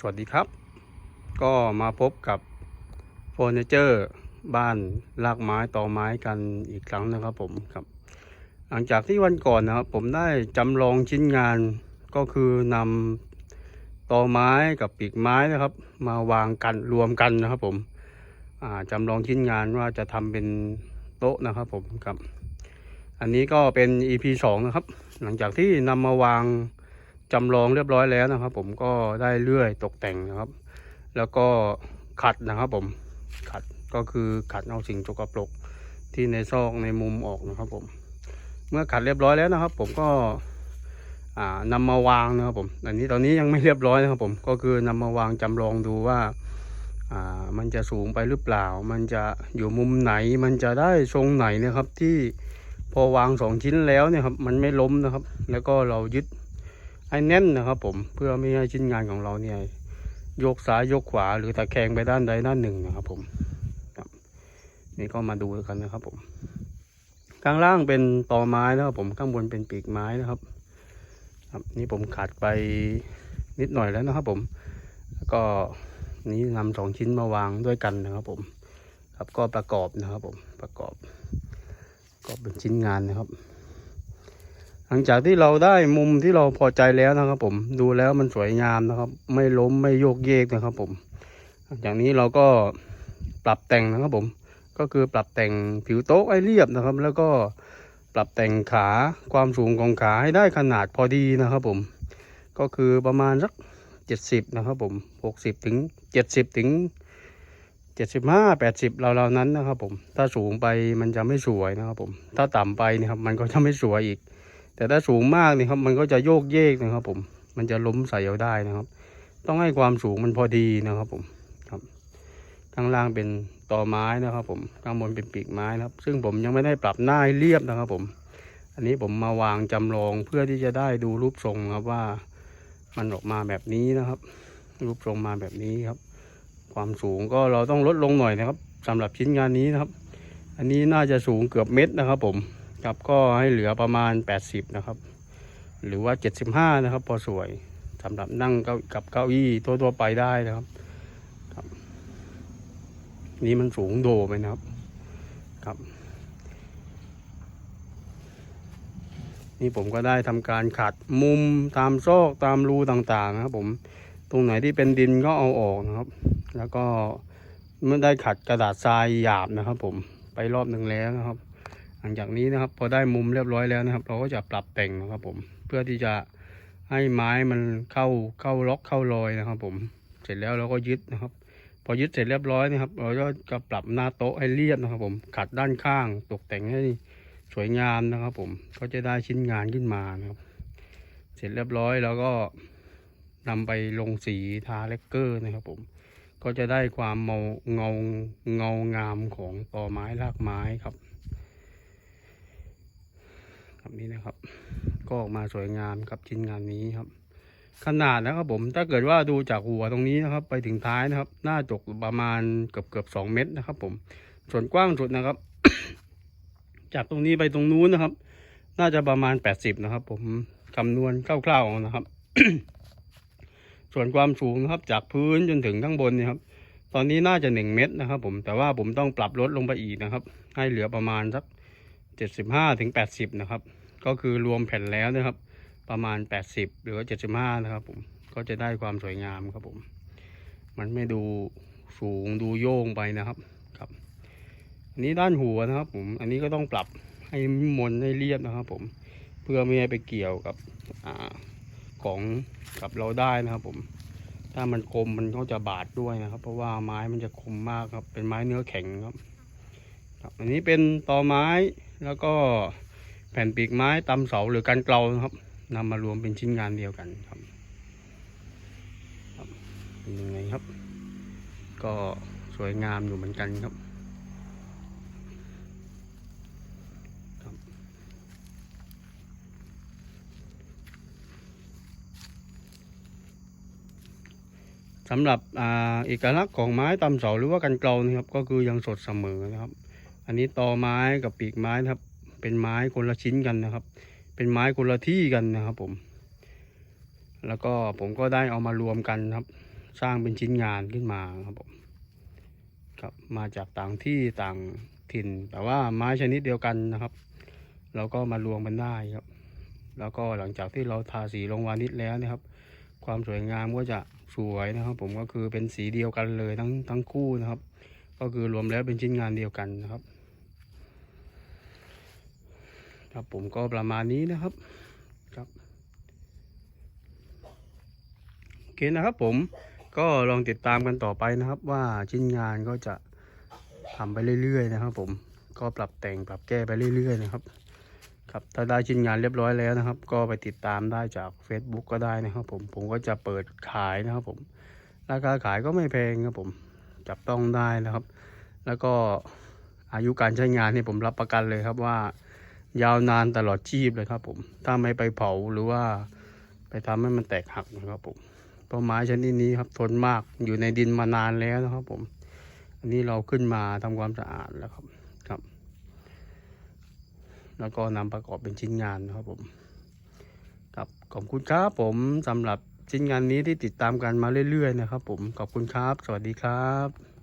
สวัสดีครับ ก็มาพบกับเฟอร์นิเจอร์บ้านลากไม้ต่อไม้กันอีกครั้งนะครับผมครับ หลังจากที่วันก่อนนะครับ ผมได้จำลองชิ้นงานก็คือนำต่อไม้กับปีกไม้นะครับ มาวางกันรวมกันนะครับ ผมอ่าจำลองชิ้นงานว่าจะทำเป็นโต๊ะนะครับผมครับ อันนี้ก็เป็น EP 2 นะครับ หลังจากที่นำมาวาง จำลองเรียบร้อยแล้วนะครับ ผมก็ได้เลื่อยตกแต่งนะครับ แล้วก็ขัดนะครับ ผมขัดก็คือขัดเอาสิ่งจกปรกที่ในซอกในมุมออกนะครับ ผม เมื่อขัดเรียบร้อยแล้วนะครับ ผมก็อ่านำมาวางนะครับผมอันนี้ตอนนี้ยังไม่เรียบร้อยนะครับผมก็คือนำมาวางจำลองดูว่ามันจะสูงไปหรือเปล่า มันจะอยู่มุมไหน มันจะได้ทรงไหนนะครับที่พอวางสองชิ้นแล้วเนี่ยครับมันไม่ล้มนะครับ แล้วก็เรายึด ให้แน่นนะครับผมเพื่อไม่ให้ชิ้นงานของเราเนี่ยยกซ้ายยกขวา หรือตะแคงไปด้านใดด้านหนึ่งนะครับผมครับนี่ก็มาดูกันนะครับผมข้างล่างเป็นตอไม้นะครับผมข้างบนเป็นปีกไม้นะครับ ครับ นี่ผมขัดไปนิดหน่อยแล้วนะครับผมแล้วก็นี้นำสองชิ้นมาวางด้วยกันนะครับผม ครับก็ประกอบนะครับผมประกอบก็เป็นชิ้นงานนะครับ หลังจากที่เราได้มุมที่เราพอใจแล้วนะครับ ผมดูแล้วมันสวยงามนะครับ ไม่ล้มไม่โยกเยกนะครับ ผม หลังจากนี้เราก็ปรับแต่งนะครับผม ก็คือปรับแต่งผิวโต๊ะให้เรียบนะครับ แล้วก็ปรับแต่งขาความสูงของขาให้ได้ขนาดพอดีนะครับ ผม ก็คือประมาณสักเจ็ดสิบนะครับผมหกสิบถึงเจ็ดสิบถึงเจ็ดสิบห้าแปดสิบเราๆนั้นนะครับ ผม ถ้าสูงไปมันจะไม่สวยนะครับ ผม ถ้าต่ำไปนี่ครับ มันก็จะไม่สวยอีก แต่ถ้าสูงมากนี่ครับ มันก็จะโยกเยกนะครับ ผม มันจะล้มใส่เอาได้นะครับ ต้องให้ความสูงมันพอดีนะครับ ผมครับข้างล่างเป็นตอไม้นะครับ ผมข้างบนเป็นปีกไม้นะครับ ซึ่งผมยังไม่ได้ปรับหน้าให้เรียบนะครับ ผม อันนี้ผมมาวางจำลองเพื่อที่จะได้ดูรูปทรงครับว่า มันออกมาแบบนี้นะครับ รูปทรงมาแบบนี้ครับ ความสูงก็เราต้องลดลงหน่อยนะครับสำหรับชิ้นงานนี้นะครับ อันนี้น่าจะสูงเกือบเมตรนะครับ ผม ครับ ก็ให้เหลือประมาณ 80 นะครับ หรือว่า 75 นะครับ พอสวยสำหรับนั่งเก้ากับเก้าอี้ทั่วไปได้นะครับครับ นี่มันสูงโดไปนะครับครับ นี่ผมก็ได้ทำการขัดมุมตามซอกตามรูต่างๆนะครับ ผมตรงไหนที่เป็นดินก็เอาออกนะครับ แล้วก็เมื่อได้ขัดกระดาษทรายหยาบนะครับ ผมไปรอบหนึ่งแล้วนะครับ ลังจากนี้นะครับ พอได้มุมเรียบร้อยแล้วนะครับ เราก็จะปรับแต่งนะครับผม เพื่อที่จะให้ไม้มันเข้าเข้าล็อกเข้ารอยนะครับ ผม เสร็จแล้วเราก็ยึดนะครับ พอยึดเสร็จเรียบร้อยนะครับ เราก็จะปรับหน้าโต๊ะให้เรียบนะครับ ผม ขัดด้านข้าง ตกแต่งให้สวยงามนะครับ ผม ก็จะได้ชิ้นงานขึ้นมานะครับ เสร็จเรียบร้อยแล้วก็นำไปลงสีทาเลกเกอร์นะครับ ผม ก็จะได้ความเงาเงาเงางามของตอไม้รากไม้ครับ แบบนี้นะครับ ก็ออกมาสวยงามครับชิ้นงานนี้ครับ ขนาดนะครับผมถ้าเกิดว่าดูจากหัวตรงนี้นะครับ ไปถึงท้ายนะครับ หน้าจกประมาณเกือบเกือบสองเมตรนะครับ ผม ส่วนกว้างสุดนะครับ จากตรงนี้ไปตรงนู้นนะครับ น่าจะประมาณแปดสิบนะครับ ผมคำนวณคร่าวๆนะครับ ส่วนความสูงนะครับ จากพื้นจนถึงข้างบนนี่ครับ ตอนนี้น่าจะหนึ่งเมตรนะครับ ผมแต่ว่าผมต้องปรับลดลงไปอีกนะครับ ให้เหลือประมาณสัก เจ็ดสิบห้าถึงแปดสิบนะครับ ก็คือรวมแผ่นแล้วนะครับ ประมาณแปดสิบหรือว่าเจ็ดสิบห้านะครับผมก็จะได้ความสวยงามครับผม มันไม่ดูสูงดูโย่งไปนะครับครับ อันนี้ด้านหัวนะครับผมอันนี้ก็ต้องปรับให้มนให้เรียบนะครับผมเพื่อไม่ให้ไปเกี่ยวกับอ่าของกับเราได้นะครับผม ถ้ามันคมมันก็จะบาดด้วยนะครับ เพราะว่าไม้มันจะคมมากครับเป็นไม้เนื้อแข็งครับ ครับอันนี้เป็นตอไม้แล้วก็แผ่นปีกไม้ตำเสาหรือกันเกลาครับนำมารวมเป็นชิ้นงานเดียวกันครับเป็นยังไงครับ ก็สวยงามอยู่เหมือนกันครับสำหรับอ่าเอกลักษณ์ของไม้ตำเสาหรือว่ากันเกลานะครับ ก็คือยังสดเสมอนะครับ อันนี้ตอไม้กับปีกไม้นะครับ เป็นไม้คนละชิ้นกันนะครับ เป็นไม้คนละที่กันนะครับผม แล้วก็ผมก็ได้เอามารวมกันครับ สร้างเป็นชิ้นงานขึ้นมาครับผมครับมาจากต่างที่ต่างถิ่น แต่ว่าไม้ชนิดเดียวกันนะครับ เราก็มารวมกันได้ครับ แล้วก็หลังจากที่เราทาสีลงวานิชแล้วนะครับ ความสวยงามก็จะสวยนะครับ ผมก็คือเป็นสีเดียวกันเลยทั้งทั้งคู่นะครับ ก็คือรวมแล้วเป็นชิ้นงานเดียวกันนะครับ ครับผมก็ประมาณนี้นะครับครับโอเคนะครับผมก็ลองติดตามกันต่อไปนะครับ ว่าชิ้นงานก็จะทำไปเรื่อยๆนะครับ ผมก็ปรับแต่งปรับแก้ไปเรื่อยๆนะครับ ครับถ้าได้ชิ้นงานเรียบร้อยแล้วนะครับ ก็ไปติดตามได้จาก Facebook ก็ได้นะครับ ผมผมก็จะเปิดขายนะครับ ผมราคาขายก็ไม่แพงครับผมจับต้องได้นะครับ แล้วก็อายุการใช้งานนี่ผมรับประกันเลยครับว่า ยาวนานตลอดชีพเลยครับผม ถ้าไม่ไปเผาหรือว่าไปทำให้มันแตกหักนะครับผมเพราะไม้ชนิดนี้ครับทนมากอยู่ในดินมานานแล้วนะครับผม อันนี้เราขึ้นมาทำความสะอาดแล้วครับครับ แล้วก็นำประกอบเป็นชิ้นงานนะครับผม ครับขอบคุณครับผมสำหรับชิ้นงานนี้ที่ติดตามกันมาเรื่อยๆนะครับผมขอบคุณครับ สวัสดีครับ